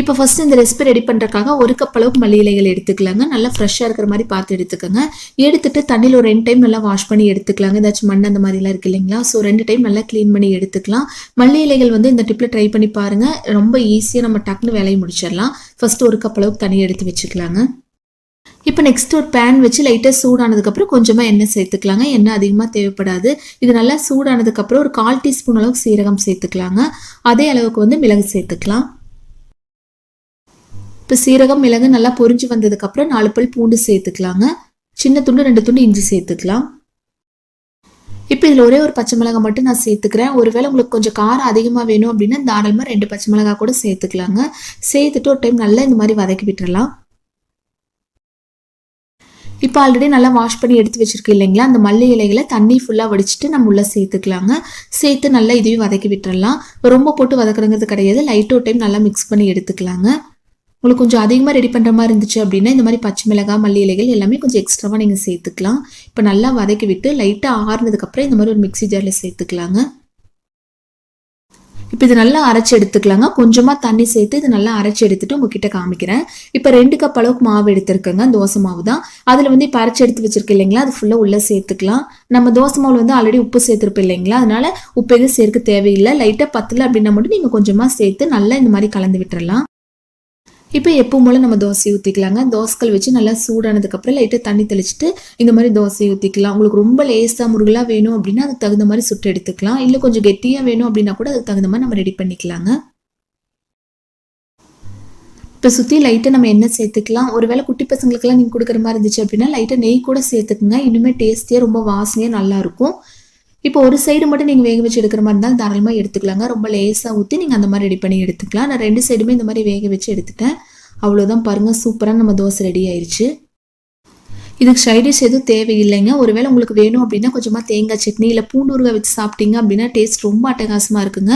இப்போ ஃபஸ்ட்டு இந்த recipe ready பண்ணுறதுக்காக ஒரு கப் அளவுக்கு மல்லி இலைகள் எடுத்துக்கலாங்க. நல்லா ஃப்ரெஷ்ஷாக இருக்கிற மாதிரி பார்த்து எடுத்துக்கோங்க. எடுத்துட்டு தண்ணியில் ஒரு ரெண்டு டைம் நல்லா வாஷ் பண்ணி எடுத்துக்கலாங்க. ஏதாச்சும் மண் அந்த மாதிரிலாம் இருக்கு இல்லைங்களா? ஸோ ரெண்டு டைம் நல்லா க்ளீன் பண்ணி எடுத்துக்கலாம். மல்லி இலைகள் வந்து இந்த டிப்பில் ட்ரை பண்ணி பாருங்கள் ரொம்ப ஈஸியாக நம்ம டக்குன்னு வேலையை முடிச்சிடலாம். ஃபஸ்ட்டு ஒரு கப் அளவுக்கு தண்ணி எடுத்து வச்சுக்கலாங்க. இப்போ நெக்ஸ்ட் ஒரு பேன் வச்சு லைட்டாக சூடானதுக்கப்புறம் கொஞ்சமாக எண்ணெய் சேர்த்துக்கலாங்க. எண்ணெய் அதிகமாக தேவைப்படாது. இது நல்லா சூடானதுக்கப்புறம் ஒரு கால் டீஸ்பூன் அளவுக்கு சீரகம் சேர்த்துக்கலாங்க. அதே அளவுக்கு வந்து மிளகு சேர்த்துக்கலாம். இப்போ சீரகம் மிளகு நல்லா பொரிஞ்சு வந்ததுக்கப்புறம் நாலு பல் பூண்டு சேர்த்துக்கலாங்க. சின்ன துண்டு ரெண்டு துண்டு இஞ்சி சேர்த்துக்கலாம். இப்போ இதில் ஒரே ஒரு பச்சை மிளகாய் மட்டும் நான் சேர்த்துக்கிறேன். ஒருவேளை உங்களுக்கு கொஞ்சம் காரம் அதிகமாக வேணும் அப்படின்னா தாராளமாக ரெண்டு பச்சை மிளகாய் கூட சேர்த்துக்கலாங்க. சேர்த்துட்டு ஒரு டைம் நல்லா இந்த மாதிரி வதக்கி விட்டுறலாம். இப்போ ஆல்ரெடி நல்லா வாஷ் பண்ணி எடுத்து வச்சுருக்கேன் இல்லைங்களா? அந்த மல்லி இலைகளை தண்ணி ஃபுல்லாக வடிச்சிட்டு நம்ம உள்ளே சேர்த்துக்கலாங்க. சேர்த்து நல்லா இதையும் வதக்கி விட்டுறலாம். ரொம்ப போட்டு வதக்குறங்கிறது கிடையாது. லைட் ஒரு டைம் நல்லா மிக்ஸ் பண்ணி எடுத்துக்கலாங்க. உங்களுக்கு கொஞ்சம் அதிகமாக ரெடி பண்ணுற மாதிரி இருந்துச்சு அப்படின்னா இந்த மாதிரி பச்சை மிளகாய் மல்லி இலைகள் எல்லாமே கொஞ்சம் எக்ஸ்ட்ராவாக நீங்கள் சேர்த்துக்கலாம். இப்போ நல்லா வதக்கி விட்டு லைட்டாக ஆறுனதுக்கப்புறம் இந்த மாதிரி ஒரு மிக்ஸி ஜாரில் சேர்த்துக்கலாங்க. இப்போ இது நல்லா அரைச்சி எடுத்துக்கலாங்க. கொஞ்சமாக தண்ணி சேர்த்து இது நல்லா அரைச்சி எடுத்துட்டு உங்ககிட்ட காமிக்கிறேன். இப்போ ரெண்டு கப் அளவுக்கு மாவு எடுத்துருக்கேங்க. தோசை மாவு தான். அதில் வந்து இப்போ அரைச்சி எடுத்து வச்சிருக்க இல்லைங்களா? அது ஃபுல்லாக உள்ளே சேர்த்துக்கலாம். நம்ம தோசை மாவில் வந்து ஆல்ரெடி உப்பு சேர்த்துருப்போம் இல்லைங்களா? அதனால உப்பு எதுவும் சேர்க்க தேவையில்லை. லைட்டாக பத்தல அப்படின்னா மட்டும் நீங்கள் கொஞ்சமாக சேர்த்து நல்லா இந்த மாதிரி கலந்து விட்டுறலாம். இப்போ எப்போ போல் நம்ம தோசை ஊற்றிக்கலாங்க தோசைகள் வச்சு நல்லா சூடானதுக்கப்புறம் லைட்டாக தண்ணி தெளிச்சுட்டு இந்த மாதிரி தோசையை ஊற்றிக்கலாம் உங்களுக்கு ரொம்ப லேஸாக முருகலாக வேணும் அப்படின்னா அதுக்கு தகுந்த மாதிரி சுட்டு எடுத்துக்கலாம். இல்லை கொஞ்சம் கெட்டியாக வேணும் அப்படின்னா கூட அதுக்கு தகுந்த மாதிரி நம்ம ரெடி பண்ணிக்கலாங்க. இப்போ சுற்றி லைட்டாக நம்ம எண்ணெய் சேர்த்துக்கலாம். ஒருவேளை குட்டி பசங்களுக்கெல்லாம் நீங்கள் கொடுக்குற மாதிரி இருந்துச்சு அப்படின்னா லைட்டாக நெய் கூட சேர்த்துக்குங்க. இன்னுமே டேஸ்டியாக ரொம்ப வாசனையாக நல்லாயிருக்கும் இப்போ ஒரு சைடு மட்டும் நீங்கள் வேக வச்சு எடுக்கிற மாதிரி இருந்தால் தாராளமாக எடுத்துக்கலாங்க. ரொம்ப லேஸாக ஊற்றி நீங்கள் அந்த மாதிரி ரெடி பண்ணி எடுத்துக்கலாம். நான் ரெண்டு சைடுமே இந்த மாதிரி வேக வச்சு எடுத்துட்டேன். அவ்வளோதான் பாருங்கள் சூப்பராக நம்ம தோசை ரெடி ஆயிடுச்சு இதுக்கு சைடிஷ் எதுவும் தேவையில்லைங்க. ஒருவேளை உங்களுக்கு வேணும் அப்படின்னா கொஞ்சமாக தேங்காய் சட்னி இல்லை பூண்டு ஊறுகாய் வச்சு சாப்பிட்டீங்க அப்படின்னா டேஸ்ட் ரொம்ப அட்டகாசமாக இருக்குங்க.